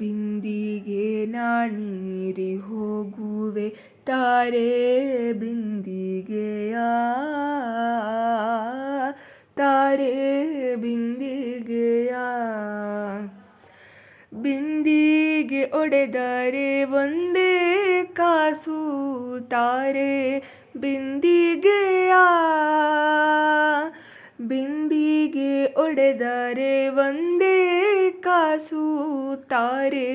ಬಿಂದಿಗೆ ನಾನೀರಿ ಹೋಗುವೆ ತಾರೆ ಬಿಂದಿಗೆಯ ತಾರೆ ಬಿಂದಿಗೆಯ ಬಿಂದಿಗೆ ಒಡೆದರೆ ಒಂದೇ ಕಾಸು ತಾರೆ ಬಿಂದಿಗೆಯ ಬಿಂಬಿಗೆ ಒಡೆದರೆ ಒಂದೇ ಕಾಸು ತಾರೆ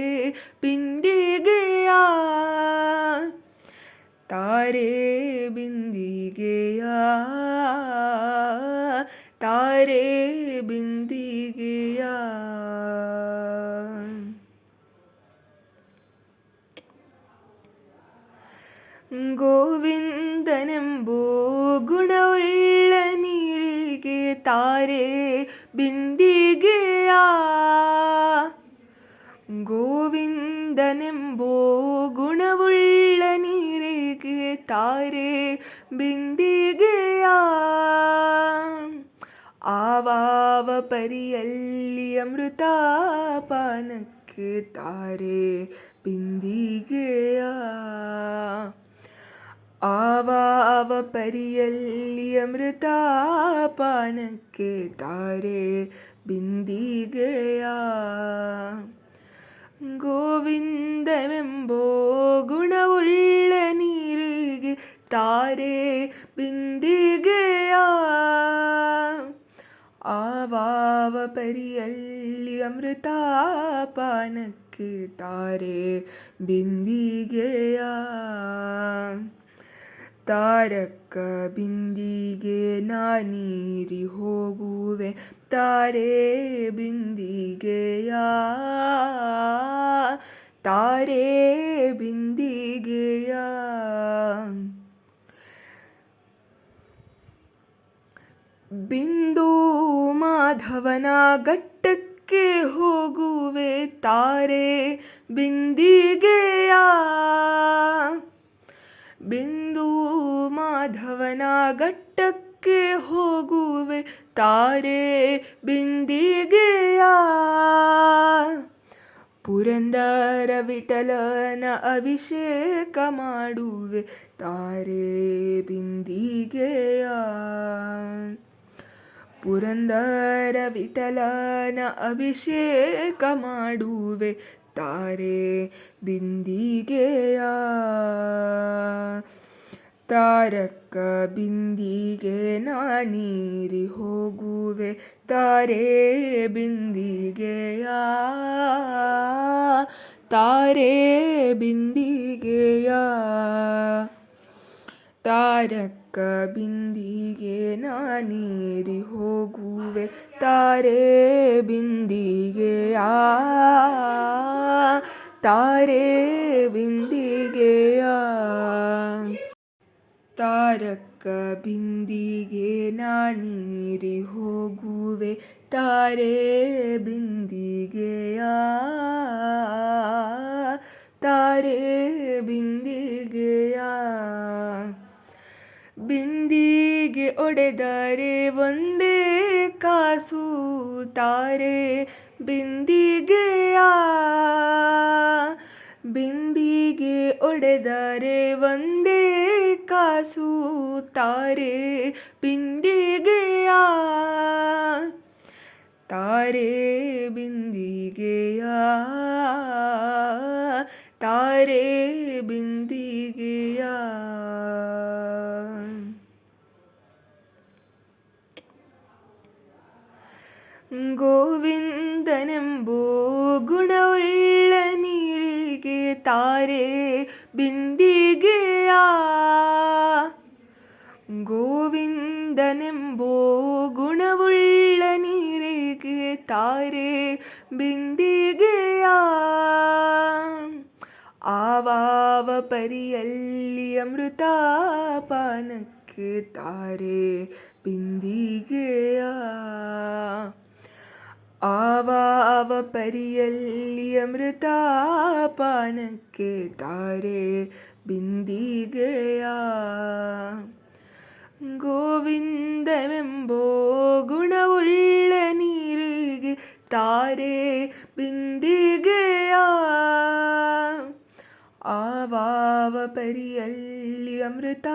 ಬಿಂದಿಗೆಯ ತಾರೆ ಬಿಂದಿಗೆಯ ತಾರೆ ಬಿಂದಿಗೆಯ ഗോവിന്ദനെമ്പോ तारे बिंदी गया ഗോവിന്ദനെമ്പോ ഗുണവുള്ള നീരേക്ക് താരേ ബിന്ദികയ ആവാവ പരിയല്ലി അമൃതാപാനക്ക് താരേ ബിന്ദികയാ ಆವಾವ ಪರಿಯಲ್ಲಿ ಅಮೃತಾಪಾನಕ್ಕೆ ತಾರೆ ಬಿಂದಿಗೆಯ ಗೋವಿಂದವೆಂಬೋ ಗುಣವುಳ್ಳ ನೀರಿಗೆ ತಾರೆ ಬಿಂದಿಗೆಯ ಆವಾವ ಪರಿಯಲ್ಲಿ ಅಮೃತಾಪಾನಕ್ಕೆ ತಾರೆ ಬಿಂದಿಗೆಯ ತಾರಕ್ಕ ಬಿಂದಿಗೆ ನಾನೀರಿ ಹೋಗುವೆ ತಾರೆ ಬಿಂದಿಗೆಯ ತಾರೆ ಬಿಂದಿಗೆಯ ಬಿಂದು ಮಾಧವನ ಗಟ್ಟಕ್ಕೆ ಹೋಗುವೆ ತಾರೆ ಬಿಂದಿಗೆಯ ಬಿಂದು ಮಾಧವನ ಘಟ್ಟಕ್ಕೆ ಹೋಗುವೆ ತಾರೆ ಬಿಂದಿಗೆಯ ಪುರಂದರ ವಿಠಲನ ಅಭಿಷೇಕ ಮಾಡುವೆ ತಾರೆ ಬಿಂದಿಗೆಯ ಪುರಂದರ ವಿಠಲನ ಅಭಿಷೇಕ ಮಾಡುವೆ ಒಟ್ಟಾರೆ ಬಿಂದಿಗೆಯ ತಾರಕ್ಕ ಬಿಂದಿಗೆ ನಾನೀರಿ ಹೋಗುವೆ ತಾರೆ ಬಿಂದಿಗೆಯ ತಾರೆ ಬಿಂದಿಗೆಯ ತಾರಕ್ಕ ಬಿಂದಿಗೆ ನಾನೀರಿ ಹೋಗುವೆ ತಾರೆ ಬಿಂದಿಗೆ ಆ ತಾರೆ ಬಿಂದಿಗೆಯ ತಾರಕ್ಕ ಬಿಂದಿಗೆ ನಾನೀರಿ ಹೋಗುವೆ ತಾರೆ ಬಿಂದಿಗೆಯ ತಾರೆ ಬಿಂದಿಗೆಯ ಬಿಂದಿಗೆ ಒಡೆದರೆ ಒಂದೇ ಕಾಸು ತಾರೆ ಬಿಂದಿಗೆಯ ಬಿಂದಿಗೆ ಒಡೆದರೆ ಒಂದೇ ಕಾಸು ತಾರೆ ಬಿಂದಿಗೆಯ ತಾರೆ ಬಿಂದಿಗೆಯ ತಾರೆ ಬಿಂದಿಗೆಯ ഗോവിന്ദനമ്പൂ ഗുണവുള്ള നീരികെ താരേ ബിന്ദികയാ ഗോവിന്ദനെമ്പോ ഗുണവുള്ള നീരികെ താരേ ബിന്ദികയാ ആവാവ പരിയല്ലി അമൃതാപാനക്ക് ಪಾನಕ್ಕೆ ತಾರೆ ಪರಿಯಲ್ಲಿ ಅಮೃತ ಪಾನಕ್ಕೆ ತಾರೆ ಬಿಂದಿಗೆಯ ಗೋವಿಂದವೆಂಬೋ ಗುಣವುಳ್ಳ ನೀರಿಗೆ ತಾರೆ ಬಿಂದಿಗೆಯ ಆವಾವ ಪರಿಯಲ್ಲಿ ಅಮೃತ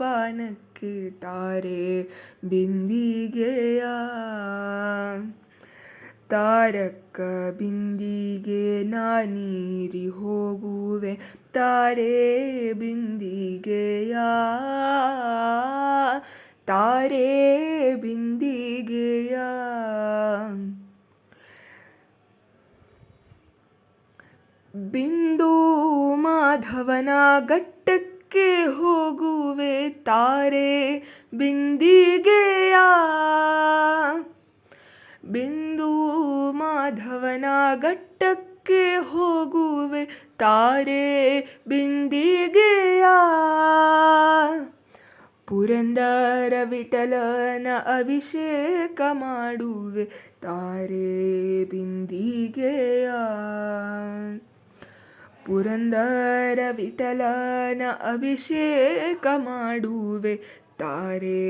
ಪಾನಕ್ಕೆ ತಾರೆ ಬಿಂದಿಗೆಯ ತಾರಕ್ಕ ಬಿಂದಿಗೆ ನಾನೀರಿ ಹೋಗುವೆ ತಾರೆ ಬಿಂದಿಗೆಯ ತಾರೆ ಬಿಂದಿಗೆಯ ಬಿಂದು ಮಾಧವನ ಗಟ್ಟಕ್ಕೆ ಹೋಗುವೆ ತಾರೆ ಬಿಂದಿಗೆಯ ಘಟ್ಟಕ್ಕೆ ಹೋಗುವೆ ತಾರೆ ಬಿಂದಿಗೆಯ ಪುರಂದರ ವಿಠಲನ ಅಭಿಷೇಕ ಮಾಡುವೆ ತಾರೆ ಬಿಂದಿಗೆಯ ಪುರಂದರ ವಿಠಲನ ಅಭಿಷೇಕ ಮಾಡುವೆ ತಾರೆ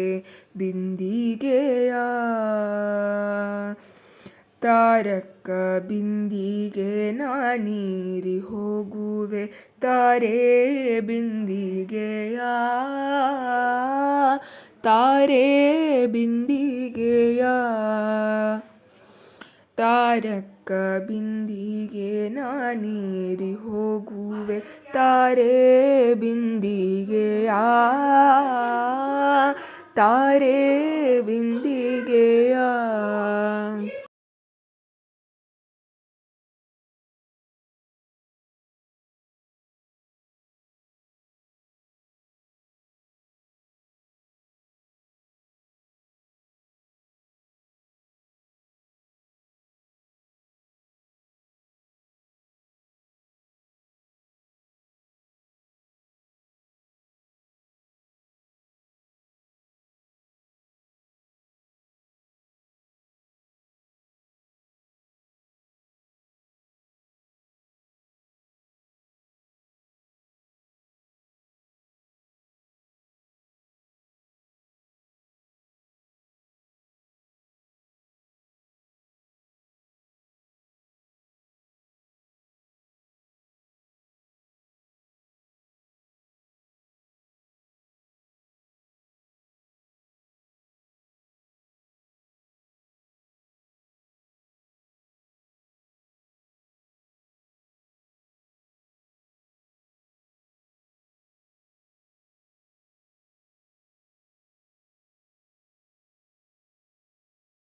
ಬಿಂದಿಗೆಯ ತಾರಕ್ಕ ಬಿಂದಿಗೆ ನಾನೀರಿ ಹೋಗುವೆ ತಾರೇ ಬಿಂದಿಗೆಯ ತಾರೇ ಬಿಂದಿಗೆಯ ತಾರಕ್ಕ ಬಿಂದಿಗೆ ನಾನೀರಿ ಹೋಗುವೆ ತಾರೇ ಬಿಂದಿಗೆಯ ತಾರೇ ಬಿಂದಿಗೆಯ